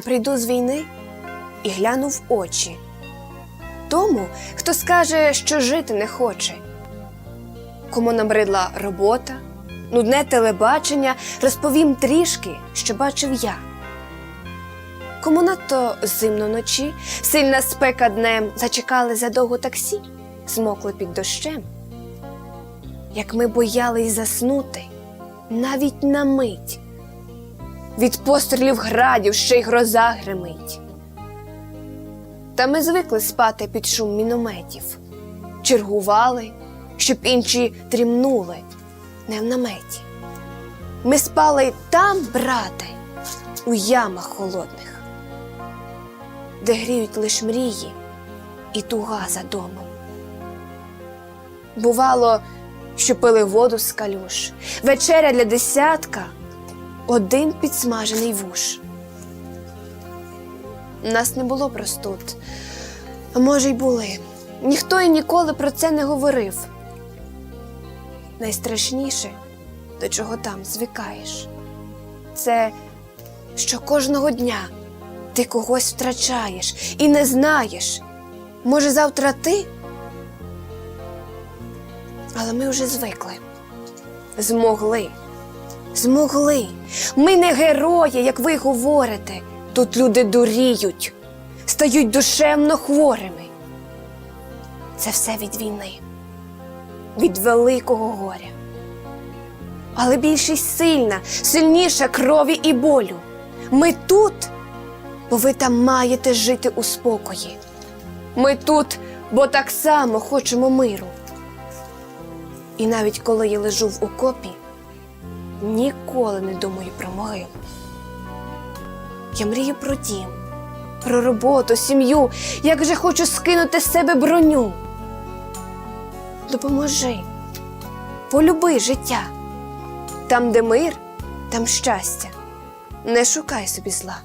прийду з війни і гляну в очі тому, хто скаже, що жити не хоче. Кому набридла робота, нудне телебачення, розповім трішки, що бачив я. Кому надто зимно ночі, сильна спека днем, зачекали задовго таксі, змокли під дощем. Як ми боялись заснути, навіть на мить. Від пострілів градів ще й гроза гримить. Та ми звикли спати під шум мінометів, чергували, щоб інші дрімнули, не в наметі. Ми спали там, брате, у ямах холодних, де гріють лиш мрії і туга за домом. Бувало, що пили воду з калюш, вечеря для десятка, один підсмажений вуш. Нас не було простуд, а може, й були. Ніхто і ніколи про це не говорив. Найстрашніше, до чого там звикаєш, це що кожного дня ти когось втрачаєш і не знаєш, може, завтра ти. Але ми вже звикли, змогли, змогли. Ми не герої, як ви говорите. Тут люди дуріють, стають душевно хворими. Це все від війни, від великого горя. Але більшість сильна, сильніша крові і болю. Ми тут, бо ви там маєте жити у спокої. Ми тут, бо так само хочемо миру. І навіть коли я лежу в окопі, ніколи не думаю про могилу. Я мрію про дім, про роботу, сім'ю, як же хочу скинути з себе броню. Допоможи, полюби життя. Там, де мир, там щастя. Не шукай собі зла.